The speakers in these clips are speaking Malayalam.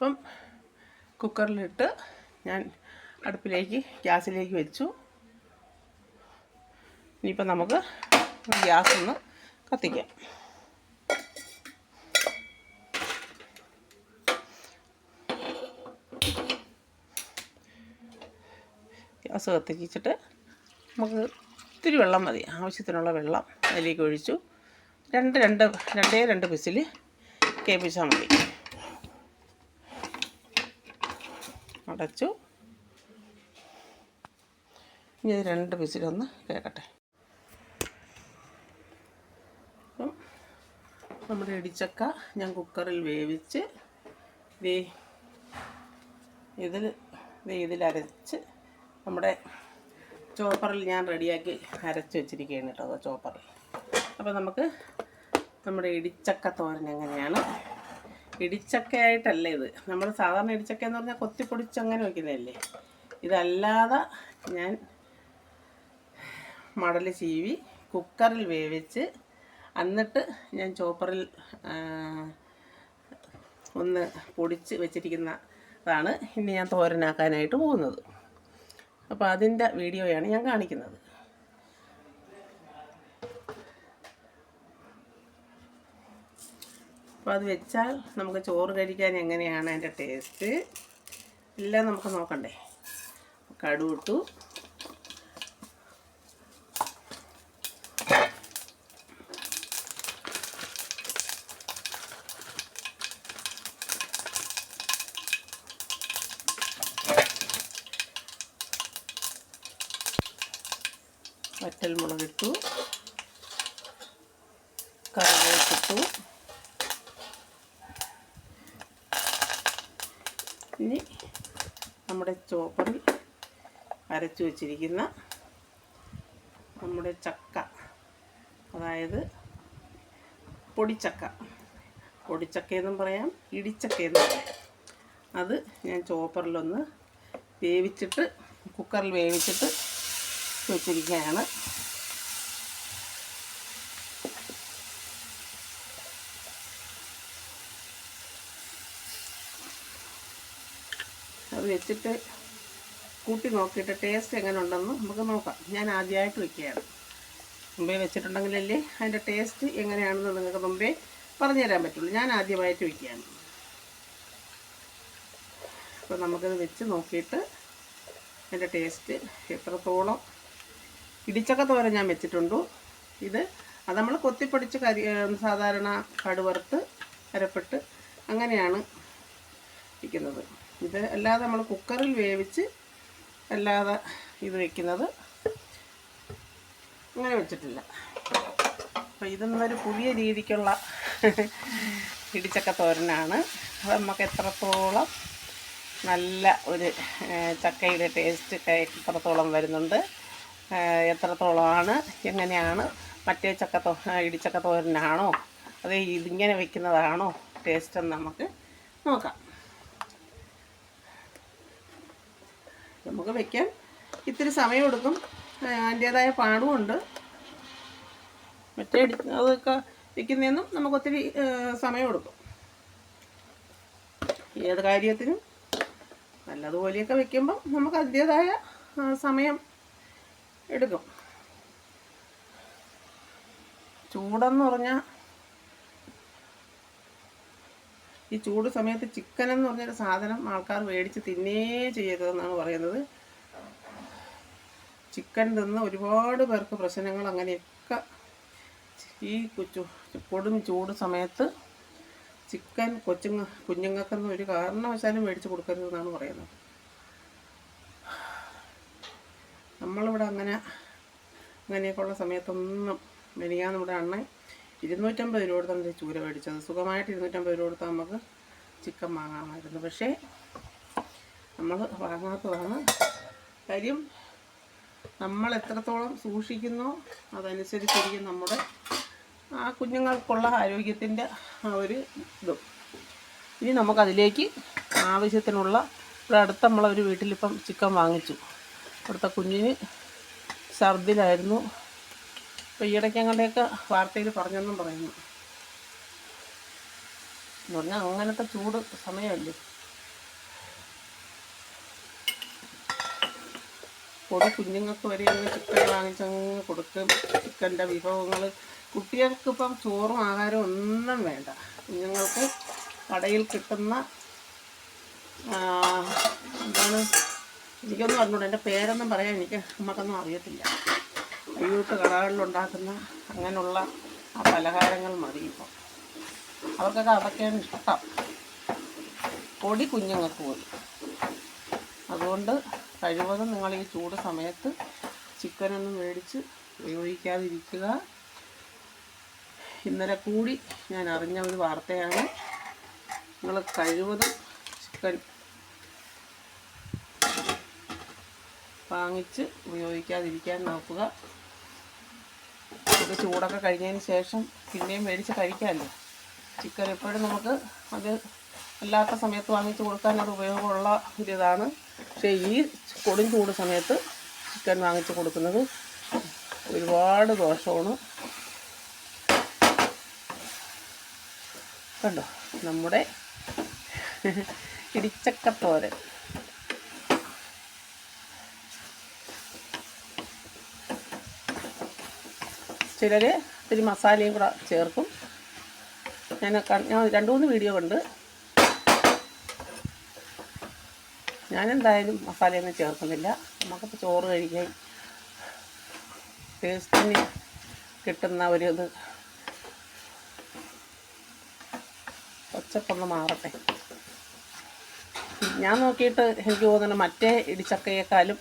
അപ്പം കുക്കറിലിട്ട് ഞാൻ അടുപ്പിലേക്ക് ഗ്യാസിലേക്ക് വെച്ചു. ഇനിയിപ്പം നമുക്ക് ഗ്യാസ് ഒന്ന് കത്തിക്കാം. ഗ്യാസ് കത്തിച്ചിട്ട് നമുക്ക് ഇത്തിരി വെള്ളം മതി. ആവശ്യത്തിനുള്ള വെള്ളം അതിലേക്ക് ഒഴിച്ചു. രണ്ട് രണ്ട് രണ്ടേ രണ്ട് പിസിൽ കേൾപ്പിച്ചാൽ മതി. അടച്ചു. ഇനി ഇത് രണ്ട് വിസിലൊന്ന് കേൾക്കട്ടെ അപ്പം നമ്മുടെ ഇടിച്ചക്ക ഞാൻ കുക്കറിൽ വേവിച്ച് ദേ ഇതിൽ ഇതിലരച്ച് നമ്മുടെ ചോപ്പറിൽ ഞാൻ റെഡിയാക്കി അരച്ച് വെച്ചിരിക്കുകയാണ് കേട്ടോ ചോപ്പറിൽ. അപ്പോൾ നമുക്ക് നമ്മുടെ ഇടിച്ചക്ക തോരൻ എങ്ങനെയാണ്? ഇടിച്ചക്കയായിട്ടല്ല ഇത്. നമ്മൾ സാധാരണ ഇടിച്ചക്ക എന്ന് പറഞ്ഞാൽ കൊത്തിപ്പൊടിച്ച് അങ്ങനെ വയ്ക്കുന്നതല്ലേ ഇതല്ലാതെ ഞാൻ മടൽ ചീവി കുക്കറിൽ വേവിച്ച് എന്നിട്ട് ഞാൻ ചോപ്പറിൽ ഒന്ന് പൊടിച്ച് വെച്ചിരിക്കുന്നതാണ് ഇനി ഞാൻ തോരനാക്കാനായിട്ട് പോകുന്നത്. അപ്പോൾ അതിന്റെ വീഡിയോയാണ് ഞാൻ കാണിക്കുന്നത്. അപ്പോൾ അത് വെച്ചാൽ നമുക്ക് ചോറ് കഴിക്കാൻ എങ്ങനെയാണ് അതിന്റെ ടേസ്റ്റ്? എല്ലാം നമുക്ക് നോക്കണ്ടേ. കടുവിട്ടു വറ്റൽ മുളകിട്ടു കറിവേപ്പിട്ടു ഇനി നമ്മുടെ ചോപ്പറിൽ അരച്ചു വച്ചിരിക്കുന്ന നമ്മുടെ ചക്ക. അതായത് പൊടിച്ചക്ക. പൊടിച്ചക്കയെന്നും പറയാം ഇടിച്ചക്കയെന്നും പറയാം. അത് ഞാൻ ചോപ്പറിലൊന്ന് വേവിച്ചിട്ട് കുക്കറിൽ വേവിച്ചിട്ട് വെച്ചിരിക്കുകയാണ്. വെച്ചിട്ട് കൂട്ടി നോക്കിയിട്ട് ടേസ്റ്റ് എങ്ങനെ ഉണ്ടെന്ന് നമുക്ക് നോക്കാം. ഞാൻ ആദ്യമായിട്ട് വെക്കുകയാണ്. മുമ്പേ വെച്ചിട്ടുണ്ടെങ്കിലല്ലേ അതിന്റെ ടേസ്റ്റ് എങ്ങനെയാണെന്ന് നിങ്ങൾക്ക് മുമ്പേ പറഞ്ഞു തരാൻ പറ്റുള്ളൂ. ഞാൻ ആദ്യമായിട്ട് വെക്കുകയാണ്. അപ്പോൾ നമുക്കത് വെച്ച് നോക്കിയിട്ട് അതിന്റെ ടേസ്റ്റ് എത്രത്തോളം ഇടിച്ചക്ക തോരൻ ഞാൻ വെച്ചിട്ടുണ്ട്. ഇത് അത് നമ്മൾ കൊത്തിപ്പൊടിച്ച് കരി സാധാരണ കടുവറുത്ത് അരപ്പെട്ട് അങ്ങനെയാണ് വയ്ക്കുന്നത് ഇത് അല്ലാതെ നമ്മൾ കുക്കറിൽ വേവിച്ച് അല്ലാതെ ഇത് വയ്ക്കുന്നത് അങ്ങനെ വെച്ചിട്ടില്ല. അപ്പോൾ ഇതൊന്നൊരു പുതിയ രീതിക്കുള്ള ഇടിച്ചക്ക തോരനാണ്. അത് നമുക്ക് എത്രത്തോളം നല്ല ഒരു ചക്കയുടെ ടേസ്റ്റ് എത്രത്തോളം വരുന്നുണ്ട് എത്രത്തോളമാണ് എങ്ങനെയാണ് മറ്റേ ചക്ക തോ ഇടിച്ചക്ക തോരനാണോ അത് ഇതിങ്ങനെ വെക്കുന്നതാണോ ടേസ്റ്റ് എന്ന് നമുക്ക് നോക്കാം. നമുക്ക് വെക്കാൻ ഇത്തിരി സമയം എടുക്കും. അതിന്റേതായ പാടുമുണ്ട് മറ്റേ അതൊക്കെ വെക്കുന്നതെന്നും നമുക്ക് ഒത്തിരി എടുക്കും. ഏത് കാര്യത്തിനും നല്ലതുപോലെയൊക്കെ വെക്കുമ്പം നമുക്ക് അതിന്റേതായ സമയം എടുക്കും. ചൂടെന്ന് പറഞ്ഞാൽ ഈ ചൂട് സമയത്ത് ചിക്കൻ എന്ന് പറഞ്ഞൊരു സാധനം ആൾക്കാർ മേടിച്ച് തിന്നേ ചെയ്യരുതെന്നാണ് പറയുന്നത്. ചിക്കൻ തിന്ന് ഒരുപാട് പേർക്ക് പ്രശ്നങ്ങൾ അങ്ങനെയൊക്കെ ഈ കൊടും ചൂട് സമയത്ത് ചിക്കൻ കൊച്ചുങ്ങ കുഞ്ഞുങ്ങൾക്കൊന്നും ഒരു കാരണവശാലും മേടിച്ച് കൊടുക്കരുതെന്നാണ് പറയുന്നത്. നമ്മളിവിടെ അങ്ങനെ അങ്ങനെയൊക്കെയുള്ള സമയത്തൊന്നും മെനിയാൻ നമ്മുടെ അണ്ണൻ ഇരുന്നൂറ്റമ്പത് രൂപ കൊടുത്താണ് ചൂര മേടിച്ചത്. സുഖമായിട്ട് ഇരുന്നൂറ്റമ്പത് രൂപ കൊടുത്താൽ നമുക്ക് ചിക്കൻ വാങ്ങാമായിരുന്നു. പക്ഷേ നമ്മൾ വാങ്ങാത്തതാണ് കാര്യം. നമ്മൾ എത്രത്തോളം സൂക്ഷിക്കുന്നോ അതനുസരിച്ചിരിക്കും നമ്മുടെ ആ കുഞ്ഞുങ്ങൾക്കുള്ള ആരോഗ്യത്തിന്റെ ആ ഒരു ഇതും. ഇനി നമുക്കതിലേക്ക് ആവശ്യത്തിനുള്ള ഇവിടെ അടുത്ത് നമ്മളൊരു വീട്ടിലിപ്പം ചിക്കൻ വാങ്ങിച്ചു. അവിടുത്തെ കുഞ്ഞിന് ഛർദിലായിരുന്നു. അപ്പോൾ ഈയിടയ്ക്ക് അങ്ങോട്ടേക്ക് വാർത്തയിൽ പറഞ്ഞൊന്നും പറയുന്നു. എന്ന് പറഞ്ഞാൽ അങ്ങനത്തെ ചൂട് സമയമല്ലേ? പൊടി കുഞ്ഞുങ്ങൾക്ക് വരെ അങ്ങ് ചിക്കൻ വാങ്ങിച്ചങ്ങ് കൊടുക്കും. ചിക്കന്റെ വിഭവങ്ങൾ കുട്ടികൾക്ക് ഇപ്പം ചോറും ആഹാരവും ഒന്നും വേണ്ട. കുഞ്ഞുങ്ങൾക്ക് കടയിൽ കിട്ടുന്ന എന്താണ്? എനിക്കൊന്നും പറഞ്ഞൂടെ എന്റെ പേരൊന്നും പറയാൻ എനിക്ക് നമുക്കൊന്നും അറിയത്തില്ല. അയ്യൂട്ട് കടകളിലുണ്ടാക്കുന്ന അങ്ങനെയുള്ള ആ പലഹാരങ്ങൾ മതി ഇപ്പോൾ അവർക്കൊക്കെ അതൊക്കെയാണ് ഇഷ്ടം. പൊടി കുഞ്ഞുങ്ങൾക്ക് പോലും. അതുകൊണ്ട് കഴിവതും നിങ്ങൾ ഈ ചൂട് സമയത്ത് ചിക്കനൊന്നും മേടിച്ച് ഉപയോഗിക്കാതിരിക്കുക. ഇന്നലെ കൂടി ഞാൻ അറിഞ്ഞ ഒരു വാർത്തയാണ്. നിങ്ങൾ കഴിവതും ചിക്കൻ വാങ്ങിച്ച് ഉപയോഗിക്കാതിരിക്കാൻ നോക്കുക. ഇത് ചൂടൊക്കെ കഴിഞ്ഞതിന് ശേഷം പിന്നെയും മേടിച്ച് കഴിക്കാമല്ലോ. ചിക്കൻ എപ്പോഴും നമുക്ക് അത് അല്ലാത്ത സമയത്ത് വാങ്ങിച്ച് കൊടുക്കാൻ അത് ഉപയോഗമുള്ള ഒരിതാണ്. പക്ഷേ ഈ കൊടും ചൂട് സമയത്ത് ചിക്കൻ വാങ്ങിച്ച് കൊടുക്കുന്നത് ഒരുപാട് ദോഷമാണ്. കണ്ടോ? നമ്മുടെ ഇടിച്ചക്കത്തോരൻ. ചിലർ ഇത്തിരി മസാലയും കൂടെ ചേർക്കും. ഞാൻ ഞാൻ രണ്ട് മൂന്ന് വീഡിയോ കണ്ട്. ഞാനെന്തായാലും മസാലയൊന്നും ചേർക്കുന്നില്ല. നമുക്കിപ്പോൾ ചോറ് കഴിക്കാൻ ടേസ്റ്റിന് കിട്ടുന്ന ഒരു ഇത്. പച്ചപ്പൊന്ന് മാറട്ടെ. ഞാൻ നോക്കിയിട്ട് എനിക്ക് തോന്നുന്നു മറ്റേ ഇടിച്ചക്കയേക്കാളും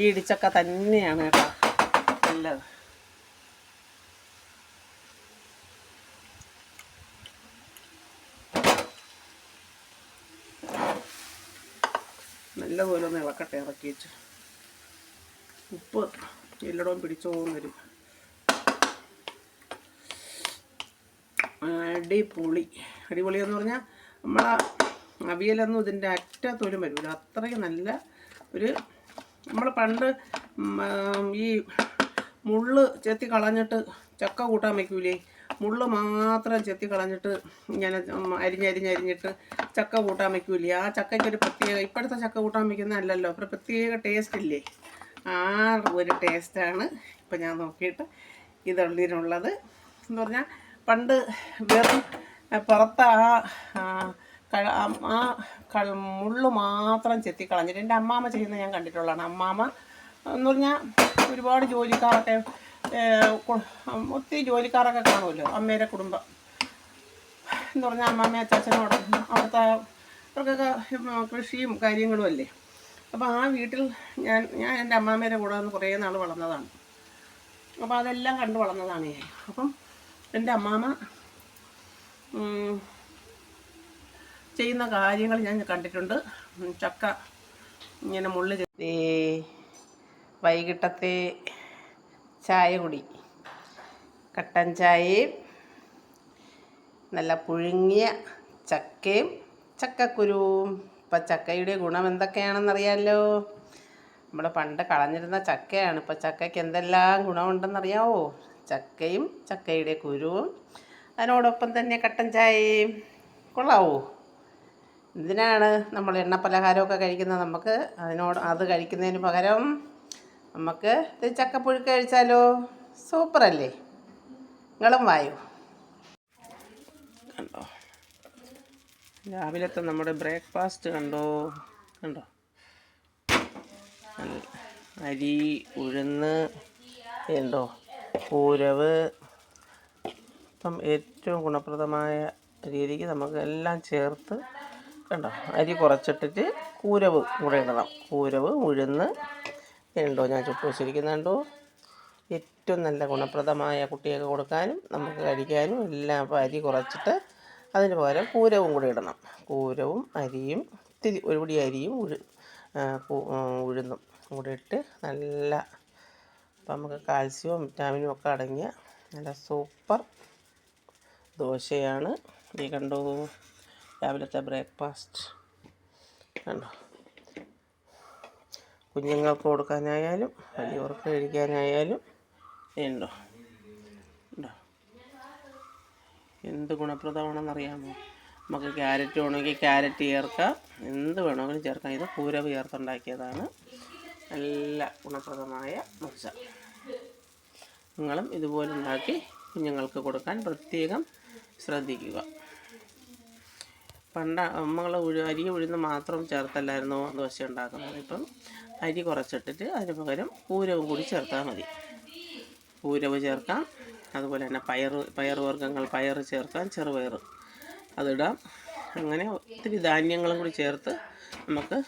ഈ ഇടിച്ചക്ക തന്നെയാണ് കേട്ടോ നല്ലത്. നല്ലപോലെ ഒന്ന് ഇളക്കട്ടെ ഇറക്കി വെച്ച്. ഉപ്പ് എല്ലായിടവും പിടിച്ചു വരും. അടിപൊളി. അടിപൊളി എന്ന് പറഞ്ഞാൽ നമ്മളെ അവിയലൊന്നും ഇതിന്റെ അറ്റത്തൊരു വരില്ല അത്രയും നല്ല ഒരു നമ്മൾ പണ്ട് ഈ മുള്ള് ചെത്തി കളഞ്ഞിട്ട് ചക്ക കൂട്ടാൻ വയ്ക്കൂലേ മുള്ള് മാത്രം ചെത്തി കളഞ്ഞിട്ട് ഇങ്ങനെ അരിഞ്ഞരിഞ്ഞരിഞ്ഞിട്ട് ചക്ക കൂട്ടാൻ വയ്ക്കൂലേ ആ ചക്കയ്ക്കൊരു പ്രത്യേക ഇപ്പോഴത്തെ ചക്ക കൂട്ടാൻ വയ്ക്കുന്ന അല്ലല്ലോ ഒരു പ്രത്യേക ടേസ്റ്റ് ഇല്ലേ? ആ ഒരു ടേസ്റ്റാണ് ഇപ്പം ഞാൻ നോക്കിയിട്ട് ഇതുള്ളതിനുള്ളത് എന്ന് പറഞ്ഞാൽ പണ്ട് വെറും പുറത്ത് ആ ആ, മുള്ള് മാത്രം ചെത്തി കളഞ്ഞിട്ട് എന്റെ അമ്മാമ്മ ചെയ്യുന്നത് ഞാൻ കണ്ടിട്ടുള്ളതാണ്. അമ്മാമ്മ എന്ന് പറഞ്ഞാൽ ഒരുപാട് ജോലിക്കാരൊക്കെ ഒത്തിരി ജോലിക്കാരൊക്കെ കാണുമല്ലോ അമ്മയുടെ കുടുംബം. എന്ന് പറഞ്ഞാൽ അമ്മമ്മ അച്ചാച്ചനും അവിടെ അവിടുത്തെ അവർക്കൊക്കെ കൃഷിയും കാര്യങ്ങളും അല്ലേ. അപ്പോൾ ആ വീട്ടിൽ ഞാൻ ഞാൻ എന്റെ അമ്മാമ്മേരെ കൂടെ നിന്ന് കുറേ നാൾ വളർന്നതാണ്. അപ്പോൾ അതെല്ലാം കണ്ടു വളർന്നതാണ് ഞാൻ. അപ്പം എന്റെ അമ്മാമ്മ ചെയ്യുന്ന കാര്യങ്ങൾ ഞാൻ കണ്ടിട്ടുണ്ട്. ചക്ക ഇങ്ങനെ മുള്ള് വൈകിട്ടത്തെ ചായ കുടി. കട്ടൻ ചായയും നല്ല പുഴുങ്ങിയ ചക്കയും ചക്കക്കുരുവും. ഇപ്പം ചക്കയുടെ ഗുണം എന്തൊക്കെയാണെന്നറിയാമല്ലോ നമ്മൾ പണ്ട് കളഞ്ഞിരുന്ന ചക്കയാണ്. ഇപ്പം ചക്കയ്ക്ക് എന്തെല്ലാം ഗുണമുണ്ടെന്നറിയാവോ? ചക്കയും ചക്കയുടെ കുരുവും. അതിനോടൊപ്പം തന്നെ കട്ടൻ ചായയും. കൊള്ളാവോ? എന്തിനാണ് നമ്മൾ എണ്ണ പലഹാരമൊക്കെ കഴിക്കുന്നത്? നമുക്ക് അതിനോട് അത് കഴിക്കുന്നതിന് പകരം നമുക്ക് ഇത് ചക്കപ്പുഴുക്ക് കഴിച്ചാലോ? സൂപ്പറല്ലേ? നിങ്ങളും വായു. കണ്ടോ? രാവിലത്തെ നമ്മുടെ ബ്രേക്ക്ഫാസ്റ്റ് കണ്ടോ? കണ്ടോ? അരി ഉഴുന്ന് ഉണ്ടോ പൂരവ്. ഇപ്പം ഏറ്റവും ഗുണപ്രദമായ രീതിക്ക് നമുക്ക് എല്ലാം ചേർത്ത് കണ്ടോ? അരി കുറച്ചിട്ടിട്ട് കൂരവ് കൂടെ ഇടണം. കൂരവ് ഉഴുന്ന് ഉണ്ടോ? ഞാൻ ചുട്ടു വെച്ചിരിക്കുന്നുണ്ടോ? ഏറ്റവും നല്ല ഗുണപ്രദമായ കുട്ടികൾക്ക് കൊടുക്കാനും നമുക്ക് കഴിക്കാനും എല്ലാം അപ്പോൾ അരി കുറച്ചിട്ട് അതിന് പകരം കൂരവും കൂടി ഇടണം. കൂരവും അരിയും ഇത്തിരി ഒരു പിടി അരിയും ഉഴു ഉഴുന്നും കൂടെ ഇട്ട് നല്ല അപ്പം നമുക്ക് കാൽസ്യവും വിറ്റാമിനും ഒക്കെ അടങ്ങിയ നല്ല സൂപ്പർ ദോശയാണ്. ഈ കണ്ടു? രാവിലത്തെ ബ്രേക്ക്ഫാസ്റ്റ്. കണ്ടോ? കുഞ്ഞുങ്ങൾക്ക് കൊടുക്കാനായാലും വലിയവർക്ക് കഴിക്കാനായാലും. ഉണ്ടോ ഉണ്ടോ എന്ത് ഗുണപ്രദമാണെന്നറിയാമോ? നമുക്ക് ക്യാരറ്റ് വേണമെങ്കിൽ ക്യാരറ്റ് ചേർക്കാം. എന്ത് വേണമെങ്കിലും ചേർക്കാം. ഇത് പൂരവ് ചേർത്തുണ്ടാക്കിയതാണ്. നല്ല ഗുണപ്രദമായ മുച്ച നിങ്ങളും ഇതുപോലെ ഉണ്ടാക്കി കുഞ്ഞുങ്ങൾക്ക് കൊടുക്കാൻ പ്രത്യേകം ശ്രദ്ധിക്കുക. പണ്ട അമ്മകൾ ഉഴു അരി ഉഴുന്ന് മാത്രം ചേർത്തല്ലായിരുന്നു? ദോശ ഉണ്ടാക്കുന്നത്. ഇപ്പം അരി കുറച്ചിട്ടിട്ട് അതിന് പകരം പൂരവും കൂടി ചേർത്താൽ മതി. പൂരവ് ചേർക്കാം. അതുപോലെ തന്നെ പയർ പയർ വർഗങ്ങൾ പയർ ചേർക്കാം ചെറുപയർ അതിടാം. അങ്ങനെ ഒത്തിരി ധാന്യങ്ങളും കൂടി ചേർത്ത് നമുക്ക്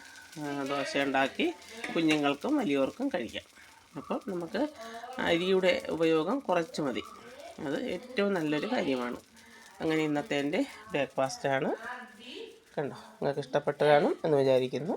ദോശ ഉണ്ടാക്കി കുഞ്ഞുങ്ങൾക്കും വലിയവർക്കും കഴിക്കാം. അപ്പം നമുക്ക് അരിയുടെ ഉപയോഗം കുറച്ച് മതി. അത് ഏറ്റവും നല്ലൊരു കാര്യമാണ്. അങ്ങനെ ഇന്നത്തെ എന്റെ ബ്രേക്ക്ഫാസ്റ്റാണ്. കണ്ടോ നിങ്ങൾക്ക് ഇഷ്ടപ്പെട്ടതാണ് എന്ന് വിചാരിക്കുന്നു.